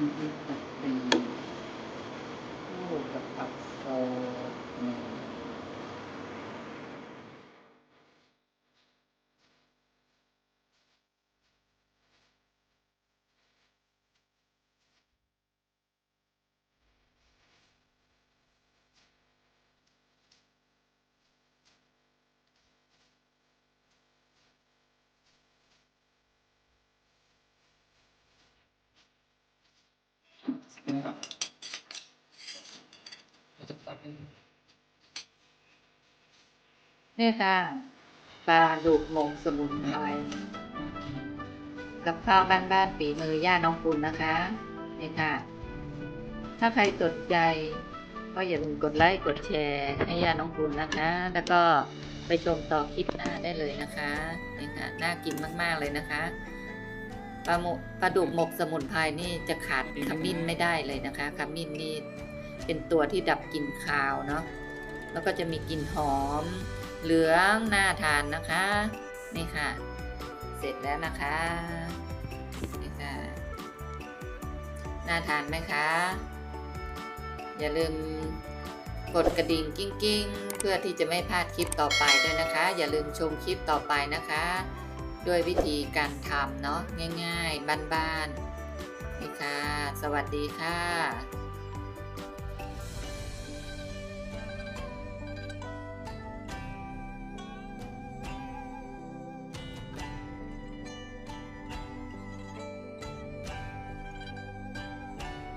như cái tập tình hồ tập tập sờ นะครับเราจะตัดให้นี่ค่ะปลาดุกมงสมุนไพรกับข้าวบ้านๆฝีมือย่าน้องปุณนะคะนี่ค่ะ ถ้าใครสนใจ ก็อย่าลืมกดไลค์กดแชร์ให้ย่าน้องปุณนะคะ แล้วก็ไปชมต่อคลิปหน้าได้เลยนะคะนี่ค่ะน่ากินมากๆเลยนะคะ ปลาหมกปลาดุกหมกสมุนไพรนี่จะขาดขมิ้นไม่ได้เลยนะคะขมิ้นนี่เป็นตัวที่ดับกลิ่นคาวเนาะแล้วก็จะมีกลิ่นหอม เหลืองน่าทานนะคะนี่ค่ะ เสร็จแล้วนะคะนี่ค่ะน่าทานไหมคะ อย่าลืมกดกระดิ่งกิ้งกิ้งๆเพื่อที่จะไม่พลาดคลิปต่อไปด้วยนะคะ อย่าลืมชมคลิปต่อไปนะคะ ด้วยวิธีการทำเนาะง่าย ๆ บ้านๆนี่ค่ะ สวัสดีค่ะ